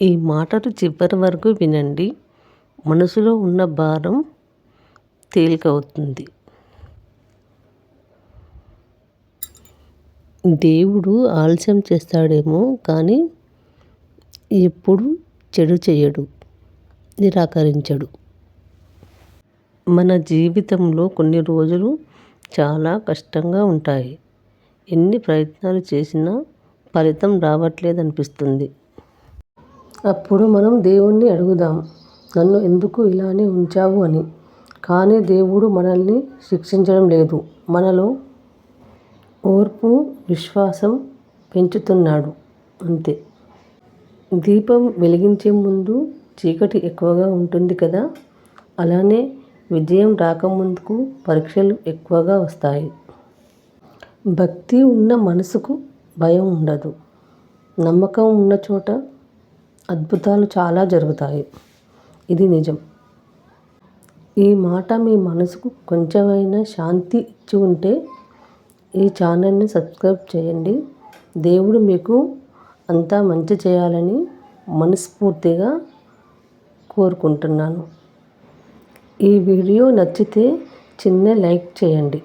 ఈ మాటలు చివరి వరకు వినండి. మనసులో ఉన్న భారం తేలికవుతుంది. దేవుడు ఆలస్యం చేస్తాడేమో కానీ ఎప్పుడు చెడు చేయడు నిరాకరించడు. మన జీవితంలో కొన్ని రోజులు చాలా కష్టంగా ఉంటాయి. ఎన్ని ప్రయత్నాలు చేసినా ఫలితం రావట్లేదనిపిస్తుంది. అప్పుడు మనం దేవుణ్ణి అడుగుదాం నన్ను ఎందుకు ఇలానే ఉంచావు? అని. కానీ దేవుడు మనల్ని శిక్షించడం లేదు. మనలో ఓర్పు విశ్వాసం పెంచుతున్నాడు. అంతే. దీపం వెలిగించే ముందు చీకటి ఎక్కువగా ఉంటుంది కదా? అలానే విజయం రాకముందుకు పరీక్షలు ఎక్కువగా వస్తాయి. భక్తి ఉన్న మనసుకు భయం ఉండదు. నమ్మకం ఉన్న చోట అద్భుతాలు చాలా జరుగుతాయి. ఇది నిజం. ఈ మాట మీ మనసుకు కొంచెమైనా శాంతి ఇచ్చి ఉంటే ఈ ఛానల్ని సబ్స్క్రైబ్ చేయండి. దేవుడు మీకు అంతా మంచి చేయాలని మనస్ఫూర్తిగా కోరుకుంటున్నాను. ఈ వీడియో నచ్చితే చిన్న లైక్ చేయండి.